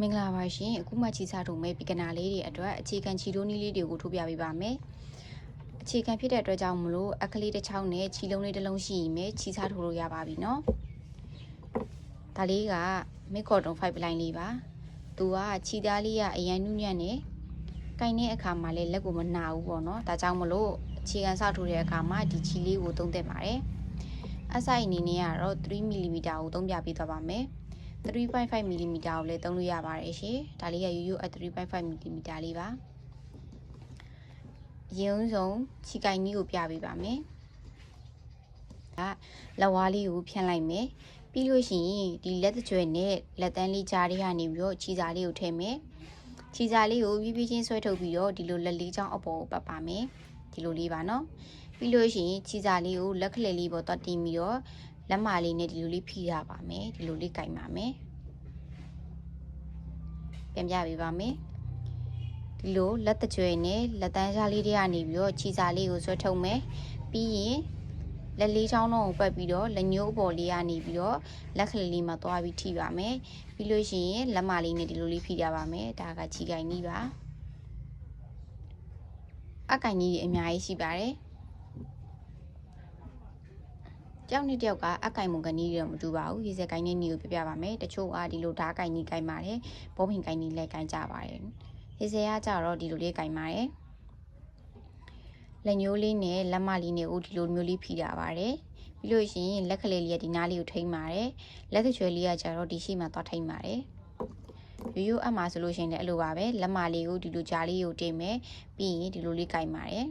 မင်္ဂလာပါရှင်အခုမှချီစားထုံမဲ့ပီကနာလေးတွေအတွက်အခြေခံချီတိုးနီးလေးတွေကိုထုတ်ပြပေးပါမယ်အခြေခံဖြစ်တဲ့အတွက်ကြောင့်မလို့အခလေးတစ်ချောင်းနဲ့ချီလုံးလေးတစ်လုံးရှိရင်ပဲချီစားထိုးလို့ရပါပြီเนาะဒါလေးကမစ်ကော်တွန်5လိုင်းလေးပါသူကချီသားလေးကအရန်နုညံ့နဲ့ကင်တဲ့အခါမှာလည်းလက်ကိုမနာဘူးပေါ့เนาะဒါကြောင့်မလို့အခြေခံစထိုးတဲ့အခါမှာဒီချီလေးကိုသုံးသင့်ပါတယ်အဆိုင်အနေနဲ့ကတော့ 3mm ကိုသုံးပြပေးသွားပါမယ် 3.5 mm ကိုလည်းသုံးလို့ရပါတယ်ရှင်။ဒါလေးကရိုးရိုးအ3.5 mm လေးပါ။ရုံးစုံခြိကိုင်ကြီးကိုပြပေးပါမယ်။ဒါလက်ဝါးလေးကိုဖြန့်လိုက်မယ်။ပြီးလို့ရှိရင်ဒီလက်တကြွယ်နဲ့လက်တန်းလေးကြားတွေကနေပြီးတော့ခြိစာလေးကိုထည့်မယ်။ခြိစာလေးကိုပြပြချင်းဆွဲထုတ်ပြီးတော့ဒီလိုလက်လေးချောင်းအပေါ်ကိုပတ်ပါမယ်။ဒီလိုလေးပါနော်။ပြီးလို့ရှိရင်ခြိစာလေးကိုလက်ခလေးလေးပေါ်တော့တင်ပြီးတော့ လက်မလေးနဲ့ဒီလိုလေးဖိရပါမယ်ဒီလိုလေးကင်ပါမယ်ပြန်ပြပေးပါမယ်ဒီလိုလက်တကြွယ်နဲ့လက်တန်းစားလေးတွေကနေပြီးတော့ခြီစာလေးကိုဆွဲထုတ်မယ်ပြီးရင်လက်လေးချောင်းတော့ကိုပတ်ပြီးတော့လက်ညှိုးအပေါ်လေးကနေပြီးတော့လက်ကလေးလေးမှာသွားပြီးထိပါမယ်ပြီးလို့ရှိရင်လက်မလေးနဲ့ဒီလိုလေးဖိကြပါမယ်ဒါကခြီကိုင်ကြီးပါအကင်ကြီးအများကြီးရှိပါတယ် ကြောက်နှစ်တယောက်ကအကင်မုံကနီးတော့မတူပါဘူးရေစက်ကိုင်းနဲ့နီကိုပြပြပါမယ်တချို့ကဒီလိုဓာတ်ကိုင်းနီးကိုင်းပါတယ်ဘောပင်ကိုင်းနီးလည်းကိုင်းကြပါတယ်ရေစက်ကကြတော့ဒီလိုလေးကိုင်းပါတယ်လက်ညိုးလေးနဲ့လက်မလေးနဲ့ဦးဒီလိုမျိုးလေးဖိတာပါတယ်ပြီးလို့ရှိရင်လက်ကလေးလေးကဒီနားလေးကိုထိမ့်ပါတယ်လက်သချွဲလေးကကြတော့ဒီရှိမှသွားထိမ့်ပါတယ်ရိုးရိုးအမှဆိုလို့ရှိရင်လည်းအဲ့လိုပါပဲလက်မလေးကိုဒီလိုကြားလေးကိုတင်မယ်ပြီးရင်ဒီလိုလေးကိုင်းပါတယ်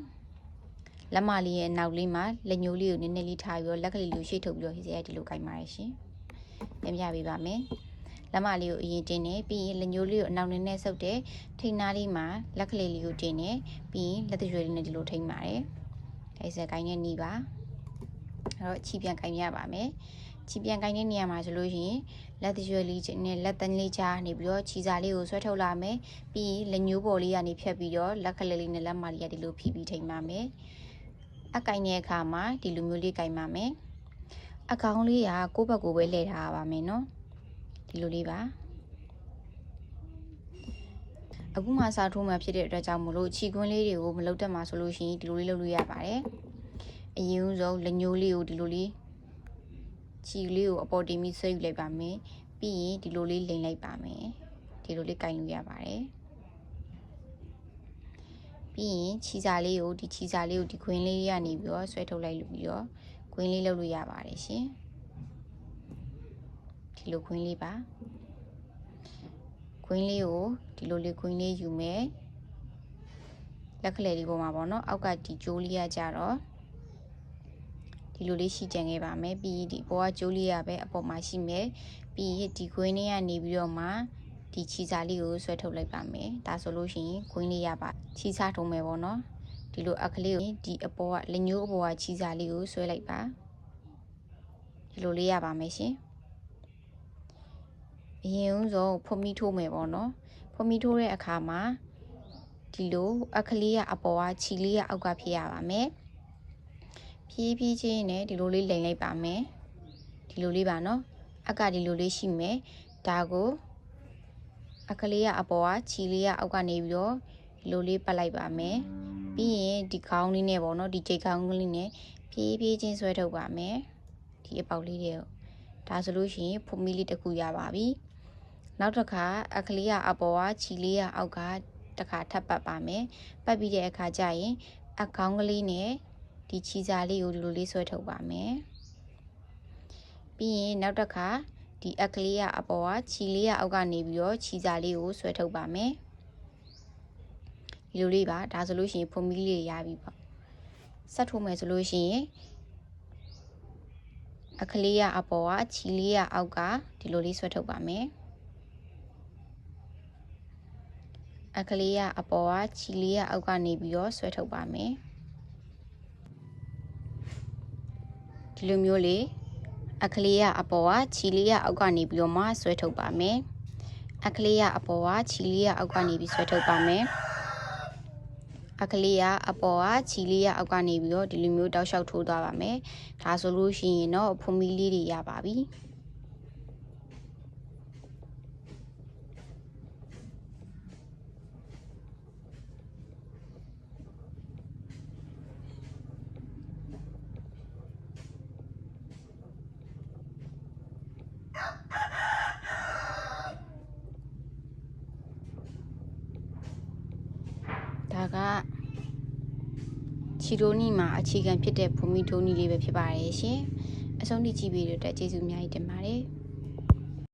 လက်မလေးရဲ့နောက်လေးမှာလက်ညိုးလေးကိုနည်းနည်းလေးထားပြီးတော့လက်ကလေးလေးကိုရှေ့ထုတ်ပြီးတော့ဟိစေရဒီလိုကိုင်ပါတယ်ရှင်။ပြန်ပြပေးပါမယ်။လက်မလေးကိုအရင်တင်နေပြီးရင်လက်ညိုးလေးကိုအနောက်နည်းနည်းဆုပ်တယ်ထိန်းနားလေးမှာလက်ကလေးလေးကိုတင်နေပြီးရင်လက်သွေးလေးနဲ့ဒီလိုထိန်းပါတယ်။ဒါစက်ကိုင်းနဲ့နီးပါ။အဲ့တော့ချီပြန်ကိုင်းရပါမယ်။ချီပြန်ကိုင်းတဲ့နေရာမှာဆိုလို့ရှိရင်လက်သွေးလေးနဲ့လက်တန်းလေးချာနေပြီးတော့ချီစာလေးကိုဆွဲထုတ်လာမယ်။ပြီးရင်လက်ညိုးပေါ်လေးကနေဖြတ်ပြီးတော့လက်ကလေးလေးနဲ့လက်မလေးကဒီလိုဖိပြီးထိန်းပါမယ်။ အကင်တဲ့အခါမှာဒီလိုမျိုးလေးကင်ပါမယ်အကောင်လေးကကိုယ့်ဘက်ကိုပဲလှည့်ထားပါမယ်နော်ဒီလိုလေးပါအခုမှစာထိုးမှဖြစ်တဲ့အတွက်ကြောင့်မလို့ခြီခွင်းလေးတွေကိုမလုတ်တတ်မှာဆိုလို့ရှိရင်ဒီလိုလေးလုပ်လို့ရပါတယ်အရင်ဆုံးလက်ညိုးလေးကိုဒီလိုလေးခြီလေးကိုအပေါ်တင်ပြီးဆွဲယူလိုက်ပါမယ်ပြီးရင်ဒီလိုလေးလိမ်လိုက်ပါမယ်ဒီလိုလေးကင်လို့ရပါတယ် ပြီးရင်ချီစာလေးကိုဒီချီစာလေးကိုဒီခွင်းလေးကနေပြီးတော့ဆွဲထုတ်လိုက်လို့ပြီးတော့ခွင်းလေးလုပ်လို့ရပါတယ်ရှင်ဒီလိုခွင်းလေးပါခွင်းလေးကိုဒီလိုလေးခွင်းလေးယူမယ်လက်ကလေးလေးပေါ်မှာပေါ့နော်အောက်ကဒီကြိုးလေးကကြတော့ဒီလိုလေးရှိကြံခဲ့ပါမယ်ပြီးဒီပေါ်ကကြိုးလေးရပဲအပေါ်မှာရှိမယ်ပြီးဒီခွင်းလေးကနေပြီးတော့မှ ဒီချီစာလေးကိုဆွဲထုတ်လိုက်ပါမယ်ဒါဆိုလို့ရှိရင်ခွင်းလေးရပါချီစာထုံးမယ်ပေါ့နော်ဒီလိုအခလေးကိုဒီအပေါ်ကလက်ညိုးအပေါ်ကချီစာလေးကိုဆွဲလိုက်ပါဒီလိုလေးရပါမယ်ရှင်အရင်ဆုံးဖွမီထိုးမယ်ပေါ့နော်ဖွမီထိုးတဲ့အခါမှာဒီလိုအခလေးကအပေါ်ကချီလေးကအောက်ကဖြစ်ရပါမယ်ဖြည်းဖြည်းချင်းနဲ့ဒီလိုလေးလိန်လိုက်ပါမယ်ဒီလိုလေးပါနော်အကဒီလိုလေးရှိမယ်ဒါကို အခလေးကအပေါ်ကခြီလေးကအောက်ကနေပြီးတော့ဒီလိုလေးပတ်လိုက်ပါမယ်ပြီးရင်ဒီခေါင်းလေးနဲ့ပေါ့နော်ဒီကြိတ်ခေါင်းလေးနဲ့ဖြည်းဖြည်းချင်းဆွဲထုတ်ပါမယ်ဒီအပေါက်လေးတွေကိုဒါဆိုလို့ရှိရင်ဖုန်မီလေးတစ်ခုရပါပြီနောက်တစ်ခါအခလေးကအပေါ်ကခြီလေးကအောက်ကတစ်ခါထပ်ပတ်ပါမယ်ပတ်ပြီးတဲ့အခါကျရင်အခေါင်းကလေးနဲ့ဒီခြီစာလေးကိုဒီလိုလေးဆွဲထုတ်ပါမယ်ပြီးရင်နောက်တစ်ခါ ဒီအကလေးကအပေါ်ကခြီလေးကအောက်ကနေပြီးတော့ခြီစာလေးကိုဆွဲထုတ်ပါမယ်ဒီလိုလေးပါဒါဆိုလို့ရှိရင်ဖုန်မီလေးရပြီပေါ့ဆက်ထိုးမယ်ဆိုလို့ရှိရင်အခလေးကအပေါ်ကခြီလေးကအောက်ကဒီလိုလေးဆွဲထုတ်ပါမယ်အခလေးကအပေါ်ကခြီလေးကအောက်ကနေပြီးတော့ဆွဲထုတ်ပါမယ်ဒီလိုမျိုးလေး အခလေးရအပေါ်ကခြီလေးရအောက်ကနေပြီးတော့မှဆွဲထုတ်ပါမယ်အခလေးရအပေါ်ကခြီလေးရအောက်ကနေပြီးဆွဲထုတ်ပါမယ်အခလေးရအပေါ်ကခြီလေးရအောက်ကနေပြီးတော့ဒီလိုမျိုးတောက်လျှောက်ထိုးသွားပါမယ်ဒါဆိုလို့ရှိရင်တော့ဖုန်မီလေးတွေရပါပြီ ဒါကချီဒိုနီမှာအခြေခံဖြစ်တဲ့ဘူမီဒိုနီလေးပဲဖြစ်ပါတယ်ရှင်အဆုံးထိကြည့်ပြီးတော့ကျေးဇူးအများကြီးတင်ပါတယ်